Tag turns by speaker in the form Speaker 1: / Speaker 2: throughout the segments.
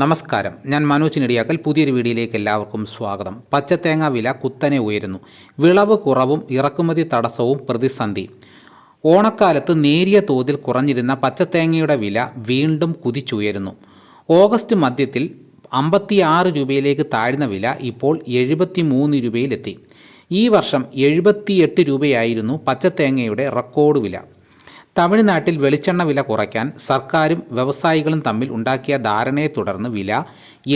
Speaker 1: നമസ്കാരം. ഞാൻ മനോജ് നെടിയാക്കൽ പുതിയൊരു വീഡിയോയിലേക്ക് എല്ലാവർക്കും സ്വാഗതം. പച്ചത്തേങ്ങ വില കുത്തനെ ഉയരുന്നു. വിളവ് കുറവും ഇറക്കുമതി തടസ്സവും പ്രതിസന്ധി. ഓണക്കാലത്ത് നേരിയ തോതിൽ കുറഞ്ഞിരുന്ന പച്ചത്തേങ്ങയുടെ വില വീണ്ടും കുതിച്ചുയരുന്നു. ഓഗസ്റ്റ് മധ്യത്തിൽ അമ്പത്തിയാറ് രൂപയിലേക്ക് താഴ്ന്ന വില ഇപ്പോൾ എഴുപത്തി മൂന്ന് രൂപയിലെത്തി. ഈ വർഷം എഴുപത്തിയെട്ട് രൂപയായിരുന്നു പച്ചത്തേങ്ങയുടെ റെക്കോർഡ് വില. തമിഴ്നാട്ടിൽ വെളിച്ചെണ്ണ വില കുറയ്ക്കാൻ സർക്കാരും വ്യവസായികളും തമ്മിൽ ഉണ്ടാക്കിയ ധാരണയെ തുടർന്ന് വില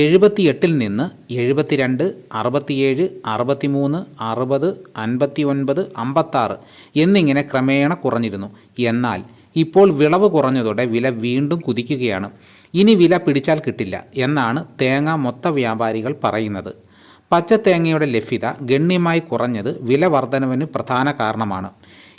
Speaker 1: എഴുപത്തിയെട്ടിൽ നിന്ന് എഴുപത്തിരണ്ട് അറുപത്തിയേഴ് അറുപത്തിമൂന്ന് അറുപത് അൻപത്തി ഒൻപത് അമ്പത്താറ് എന്നിങ്ങനെ ക്രമേണ കുറഞ്ഞിരുന്നു. എന്നാൽ ഇപ്പോൾ വിളവ് കുറഞ്ഞതോടെ വില വീണ്ടും കുതിക്കുകയാണ്. ഇനി വില പിടിച്ചാൽ കിട്ടില്ല എന്നാണ് തേങ്ങ മൊത്ത വ്യാപാരികൾ പറയുന്നത്. പച്ചത്തേങ്ങയുടെ ലഭ്യത ഗണ്യമായി കുറഞ്ഞത് വില വർധനവിന് പ്രധാന കാരണമാണ്.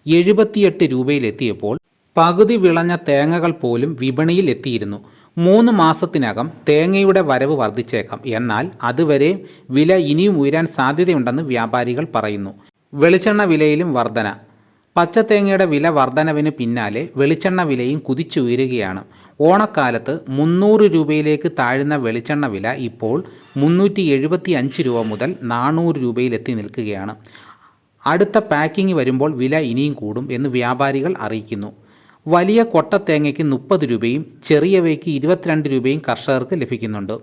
Speaker 1: എഴുപത്തിയെട്ട് രൂപയിലെത്തിയപ്പോൾ പകുതി വിളഞ്ഞ തേങ്ങകൾ പോലും വിപണിയിൽ എത്തിയിരുന്നു മൂന്ന് മാസത്തിനകം തേങ്ങയുടെ വരവ് വർദ്ധിച്ചേക്കാം. എന്നാൽ അതുവരെ വില ഇനിയും ഉയരാൻ സാധ്യതയുണ്ടെന്ന് വ്യാപാരികൾ പറയുന്നു. വെളിച്ചെണ്ണ വിലയിലും വർധന. പച്ചത്തേങ്ങയുടെ വില വർധനവിന് പിന്നാലെ വെളിച്ചെണ്ണ വിലയും കുതിച്ചുയരുകയാണ് ഓണക്കാലത്ത് മുന്നൂറ് രൂപയിലേക്ക് താഴ്ന്ന വെളിച്ചെണ്ണ വില ഇപ്പോൾ മുന്നൂറ്റി എഴുപത്തി അഞ്ച് രൂപ മുതൽ നാനൂറ് രൂപയിലെത്തി നിൽക്കുകയാണ്. അടുത്ത പാക്കിംഗ് വരുമ്പോൾ വില ഇനിയും കൂടും എന്ന് വ്യാപാരികൾ അറിയിക്കുന്നു. വലിയ കൊട്ട തേങ്ങയ്ക്ക് മുപ്പത് രൂപയും ചെറിയവയ്ക്ക് ഇരുപത്തിരണ്ട് രൂപയും കർഷകർക്ക് ലഭിക്കുന്നുണ്ട്.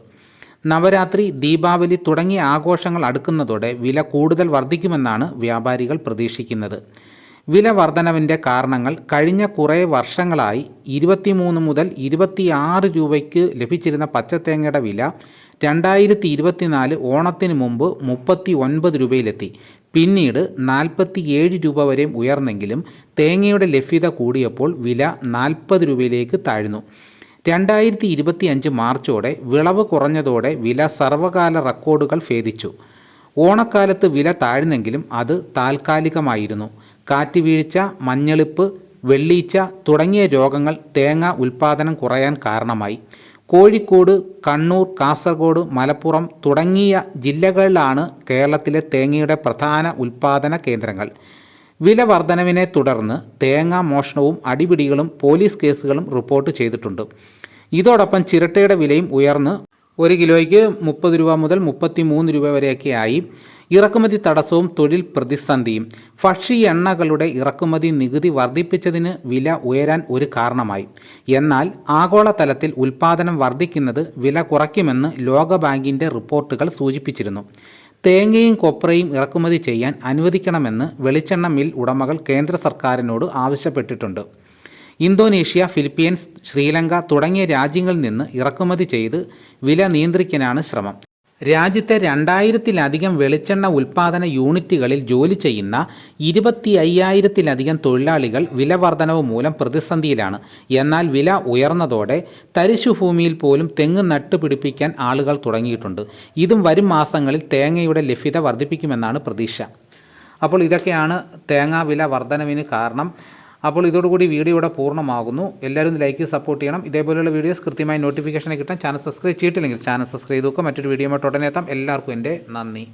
Speaker 1: നവരാത്രി ദീപാവലി തുടങ്ങിയ ആഘോഷങ്ങൾ അടുക്കുന്നതോടെ വില കൂടുതൽ വർദ്ധിക്കുമെന്നാണ് വ്യാപാരികൾ പ്രതീക്ഷിക്കുന്നത്. വില വർധനവിന്റെ കാരണങ്ങൾ കഴിഞ്ഞ കുറേ വർഷങ്ങളായി ഇരുപത്തിമൂന്ന് മുതൽ ഇരുപത്തിയാറ് രൂപയ്ക്ക് ലഭിച്ചിരുന്ന പച്ചത്തേങ്ങയുടെ വില രണ്ടായിരത്തി ഇരുപത്തിനാല് ഓണത്തിന് മുമ്പ് മുപ്പത്തി ഒൻപത് രൂപയിലെത്തി. പിന്നീട് നാൽപ്പത്തി ഏഴ് രൂപ വരെയും ഉയർന്നെങ്കിലും തേങ്ങയുടെ ലഭ്യത കൂടിയപ്പോൾ വില നാൽപ്പത് രൂപയിലേക്ക് താഴ്ന്നു. രണ്ടായിരത്തി ഇരുപത്തി അഞ്ച് മാർച്ചോടെ വിളവ് കുറഞ്ഞതോടെ വില സർവകാല റെക്കോർഡുകൾ ഭേദിച്ചു. ഓണക്കാലത്ത് വില താഴ്ന്നെങ്കിലും അത് താൽക്കാലികമായിരുന്നു. കാറ്റുവീഴ്ച മഞ്ഞളിപ്പ് വെള്ളീച്ച തുടങ്ങിയ രോഗങ്ങൾ തേങ്ങ ഉൽപ്പാദനം കുറയാൻ കാരണമായി. കോഴിക്കോട് കണ്ണൂർ കാസർഗോഡ് മലപ്പുറം തുടങ്ങിയ ജില്ലകളിലാണ് കേരളത്തിലെ തേങ്ങയുടെ പ്രധാന ഉൽപ്പാദന കേന്ദ്രങ്ങൾ. വില വർധനവിനെ തുടർന്ന് തേങ്ങ മോഷണവും അടിപിടികളും പോലീസ് കേസുകളും റിപ്പോർട്ട് ചെയ്തിട്ടുണ്ട്. ഇതോടൊപ്പം ചിരട്ടയുടെ വിലയും ഉയർന്ന് ഒരു കിലോയ്ക്ക് മുപ്പത് രൂപ മുതൽ മുപ്പത്തി മൂന്ന് രൂപ വരെയൊക്കെയായി. ഇറക്കുമതി തടസ്സവും തൊഴിൽ പ്രതിസന്ധിയും. ഭക്ഷ്യ എണ്ണകളുടെ ഇറക്കുമതി നികുതി വർദ്ധിപ്പിച്ചതിന് വില ഉയരാൻ ഒരു കാരണമായി. എന്നാൽ ആഗോളതലത്തിൽ ഉൽപാദനം വർദ്ധിക്കുന്നത് വില കുറയ്ക്കുമെന്ന് ലോകബാങ്കിന്റെ റിപ്പോർട്ടുകൾ സൂചിപ്പിച്ചിരുന്നു. തേങ്ങയും കൊപ്രയും ഇറക്കുമതി ചെയ്യാൻ അനുവദിക്കണമെന്ന് വെളിച്ചെണ്ണ മിൽ ഉടമകൾ കേന്ദ്ര സർക്കാരിനോട് ആവശ്യപ്പെട്ടിട്ടുണ്ട്. ഇന്തോനേഷ്യ ഫിലിപ്പീൻസ് ശ്രീലങ്ക തുടങ്ങിയ രാജ്യങ്ങളിൽ നിന്ന് ഇറക്കുമതി ചെയ്ത് വില നിയന്ത്രിക്കാനാണ് ശ്രമം. രാജ്യത്തെ രണ്ടായിരത്തിലധികം വെളിച്ചെണ്ണ ഉൽപ്പാദന യൂണിറ്റുകളിൽ ജോലി ചെയ്യുന്ന ഇരുപത്തി അയ്യായിരത്തിലധികം തൊഴിലാളികൾ വില വർധനവ് മൂലം പ്രതിസന്ധിയിലാണ്. എന്നാൽ വില ഉയർന്നതോടെ തരിശുഭൂമിയിൽ പോലും തെങ്ങ് നട്ടുപിടിപ്പിക്കാൻ ആളുകൾ തുടങ്ങിയിട്ടുണ്ട്. ഇതും വരും മാസങ്ങളിൽ തേങ്ങയുടെ ലഭ്യത വർദ്ധിപ്പിക്കുമെന്നാണ് പ്രതീക്ഷ. അപ്പോൾ ഇതൊക്കെയാണ് തേങ്ങാ വില വർധനവിന് കാരണം. അപ്പോൾ ഇതോടുകൂടി വീഡിയോ ഇവിടെ പൂർണമാകുന്നു. എല്ലാവരും ലൈക്ക് സപ്പോർട്ട് ചെയ്യണം. ഇതേപോലെയുള്ള വീഡിയോസ് കൃത്യമായി നോട്ടിഫിക്കേഷൻ കിട്ടാൻ ചാനൽ സബ്സ്ക്രൈബ് ചെയ്തിട്ടില്ലെങ്കിൽ ചാനൽ സബ്സ്ക്രൈബ് ചെയ്തു മറ്റൊരു വീഡിയോ ഉടനെ എത്താം. എല്ലാവർക്കും എന്റെ നന്ദി.